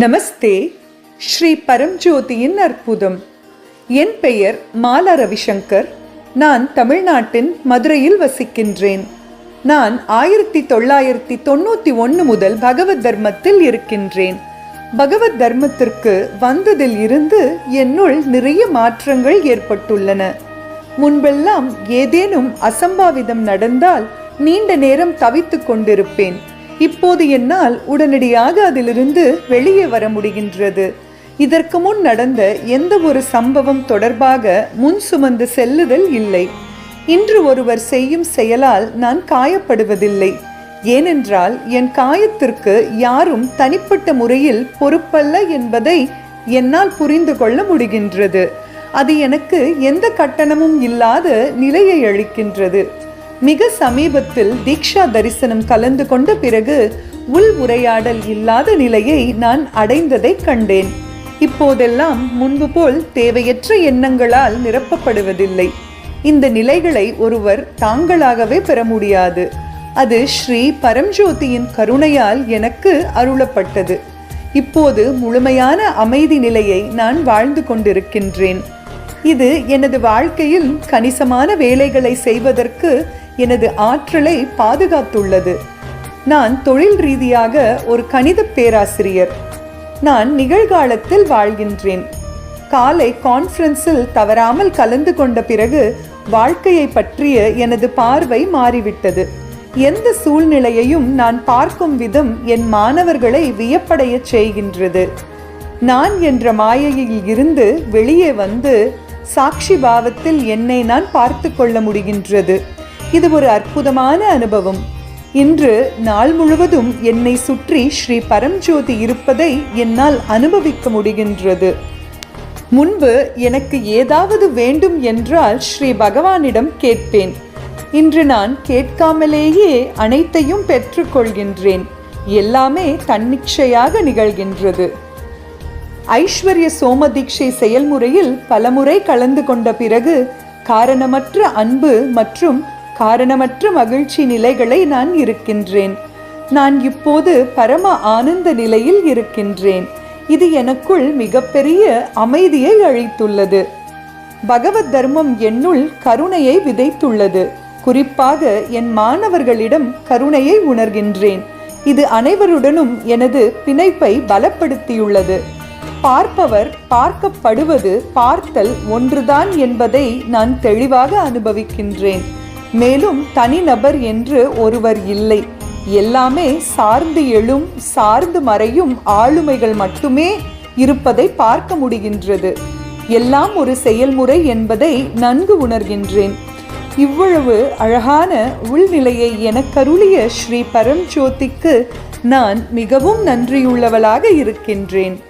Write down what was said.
நமஸ்தே ஸ்ரீ பரம்ஜோதியின் அற்புதம். என் பெயர் மாலா ரவிசங்கர் நான் தமிழ்நாட்டின் மதுரையில் வசிக்கின்றேன். நான் ஆயிரத்தி தொள்ளாயிரத்தி தொண்ணூற்றி ஒன்று முதல் பகவத் தர்மத்தில் இருக்கின்றேன். பகவத் தர்மத்திற்கு வந்ததில் இருந்து என்னுள் நிறைய மாற்றங்கள் ஏற்பட்டுள்ளன. முன்பெல்லாம் ஏதேனும் அசம்பாவிதம் நடந்தால் நீண்ட நேரம் தவித்து கொண்டிருப்பேன். இப்போது என்னால் உடனடியாக அதிலிருந்து வெளியே வர முடிகின்றது. இதற்கு முன் நடந்த எந்த ஒரு சம்பவம் தொடர்பாக முன் சுமந்து செல்லுதல் இல்லை. இன்று ஒருவர் செய்யும் செயலால் நான் காயப்படுவதில்லை. ஏனென்றால் என் காயத்திற்கு யாரும் தனிப்பட்ட முறையில் பொறுப்பல்ல என்பதை என்னால் புரிந்து கொள்ள முடிகின்றது. அது எனக்கு எந்த கட்டணமும் இல்லாத நிலையை அளிக்கின்றது. மிக சமீபத்தில் தீக்ஷா தரிசனம் கலந்து கொண்ட பிறகு உள் உரையாடல் இல்லாத நிலையை நான் அடைந்ததை கண்டேன். இப்போதெல்லாம் முன்பு போல் தேவையற்ற எண்ணங்களால் நிரப்பப்படுவதில்லை. இந்த நிலைகளை ஒருவர் தாங்களாகவே பெற முடியாது. அது ஸ்ரீ பரம்ஜோதியின் கருணையால் எனக்கு அருளப்பட்டது. இப்போது முழுமையான அமைதி நிலையை நான் வாழ்ந்து கொண்டிருக்கின்றேன். இது எனது வாழ்க்கையில் கணிசமான வேலைகளை செய்வதற்கு எனது ஆற்றலை பாதுகாத்துள்ளது. நான் தொழில் ரீதியாக ஒரு கணித பேராசிரியர். நான் நிகழ்காலத்தில் வாழ்கின்றேன். காலை கான்ஃபரன்ஸில் தவறாமல் கலந்து கொண்ட பிறகு வாழ்க்கையை பற்றிய எனது பார்வை மாறிவிட்டது. எந்த சூழ்நிலையையும் நான் பார்க்கும் விதம் என் மாணவர்களை வியப்படையச் செய்கின்றது. நான் என்ற மாயையில் இருந்து வெளியே வந்து சாட்சி பாவத்தில் என்னை நான் பார்த்து கொள்ள முடிகின்றது. இது ஒரு அற்புதமான அனுபவம். இன்று நாள் முழுவதும் என்னை சுற்றி ஸ்ரீ பரம்ஜோதி இருப்பதை என்னால் அனுபவிக்க முடிகின்றது. முன்பு எனக்கு ஏதாவது வேண்டும் என்றால் ஸ்ரீ பகவானிடம் கேட்பேன். இன்று நான் கேட்காமலேயே அனைத்தையும் பெற்றுக்கொள்கின்றேன் எல்லாமே தன்னிச்சையாக நிகழ்கின்றது. ஐஸ்வர்ய சோமதீட்சை செயல்முறையில் பலமுறை கலந்து கொண்ட பிறகு காரணமற்ற அன்பு மற்றும் காரணமற்ற மகிழ்ச்சி நிலைகளை நான் இருக்கின்றேன். நான் இப்போது பரம ஆனந்த நிலையில் இருக்கின்றேன். இது எனக்குள் மிகப்பெரிய அமைதியை அளித்துள்ளது. பகவத் தர்மம் என்னுள் கருணையை விதைத்துள்ளது. குறிப்பாக என் மாணவர்களிடம் கருணையை உணர்கின்றேன். இது அனைவருடனும் எனது பிணைப்பை பலப்படுத்தியுள்ளது. பார்ப்பவர் பார்க்கப்படுவது பார்த்தல் ஒன்றுதான் என்பதை நான் தெளிவாக அனுபவிக்கின்றேன். மேலும் தனிநபர் என்று ஒருவர் இல்லை. எல்லாமே சார்ந்து எழும் சார்ந்து மறையும் ஆளுமைகள் மட்டுமே இருப்பதை பார்க்க முடிகின்றது. எல்லாம் ஒரு செயல்முறை என்பதை நன்கு உணர்கின்றேன். இவ்வளவு அழகான உள்நிலையை எனக்கருளிய ஸ்ரீ பரம்ஜோதிக்கு நான் மிகவும் நன்றியுள்ளவளாக இருக்கின்றேன்.